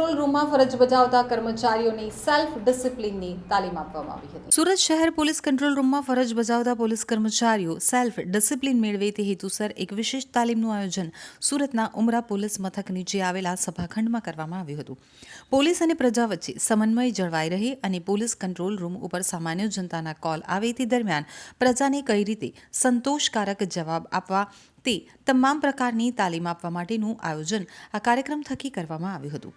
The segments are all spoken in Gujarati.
રૂમમાં ફરજ બજાવતા કર્મચારીઓને સેલ્ફ ડિસિપ્લિનની તાલીમ આપવામાં આવી હતી. સુરત શહેર પોલીસ કંટ્રોલ રૂમમાં ફરજ બજાવતા પોલીસ કર્મચારીઓ સેલ્ફ ડિસિપ્લિન મેળવે તે હેતુસર એક વિશેષ તાલીમનું આયોજન સુરતના ઉમરા પોલીસ મથક નીચે આવેલા સભાખંડમાં કરવામાં આવ્યું હતું. પોલીસ અને પ્રજા વચ્ચે સમન્વય જળવાઈ રહે અને પોલીસ કંટ્રોલ રૂમ ઉપર સામાન્ય જનતાના કોલ આવે તે દરમિયાન પ્રજાને કઈ રીતે સંતોષકારક જવાબ આપવા તે તમામ પ્રકારની તાલીમ આપવા માટેનું આયોજન આ કાર્યક્રમ થકી કરવામાં આવ્યું હતું.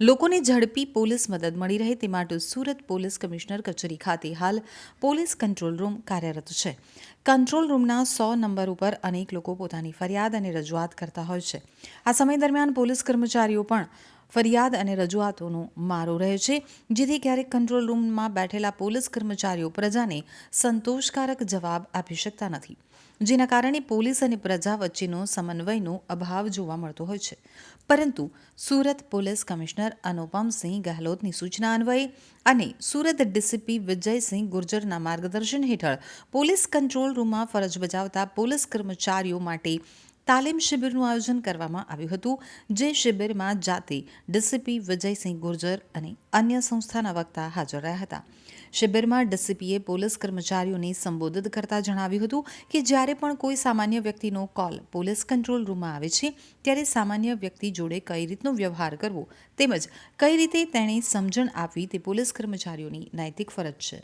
લોકોને ઝડપી પોલીસ મદદ મળી રહે તે માટે સુરત પોલીસ કમિશનર કચેરી ખાતે હાલ પોલીસ કંટ્રોલ રૂમ કાર્યરત છે. કંટ્રોલ રૂમના સો નંબર ઉપર અનેક લોકો પોતાની ફરિયાદ અને રજૂઆત કરતા હોય છે. આ સમય દરમિયાન પોલીસ કર્મચારીઓ પણ ફરિયાદ અને રજૂઆતોનો મારો રહે છે, જેથી ક્યારેક કંટ્રોલ રૂમમાં બેઠેલા પોલીસ કર્મચારીઓ પ્રજાને સંતોષકારક જવાબ આપી શકતા નથી. જેના કારણે પોલીસ અને પ્રજા વચ્ચેનો સમન્વયનો અભાવ જોવા મળતો હોય છે. પરંતુ સુરત પોલીસ કમિશનર અનુપમસિંહ ગહેલોતની સૂચના અન્વયે અને સુરત ડીસીપી વિજયસિંહ ગુર્જરના માર્ગદર્શન હેઠળ પોલીસ કંટ્રોલ રૂમમાં ફરજ બજાવતા પોલીસ કર્મચારીઓ માટે તાલીમ શિબિરનું આયોજન કરવામાં આવ્યું હતું. જે શિબિરમાં જાતે, ડીસીપી વિજયસિંહ ગુર્જર અને અન્ય સંસ્થાના વક્તા હાજર રહ્યા હતા. શિબિરમાં ડીસીપીએ પોલીસ કર્મચારીઓને સંબોધિત કરતા જણાવ્યું હતું કે જ્યારે પણ કોઈ સામાન્ય વ્યક્તિનો કોલ પોલીસ કંટ્રોલ રૂમમાં આવે છે, ત્યારે સામાન્ય વ્યક્તિ જોડે કઈ રીતનો વ્યવહાર કરવો તેમજ કઈ રીતે તેણે સમજણ આપવી તે પોલીસ કર્મચારીઓની નૈતિક ફરજ છે.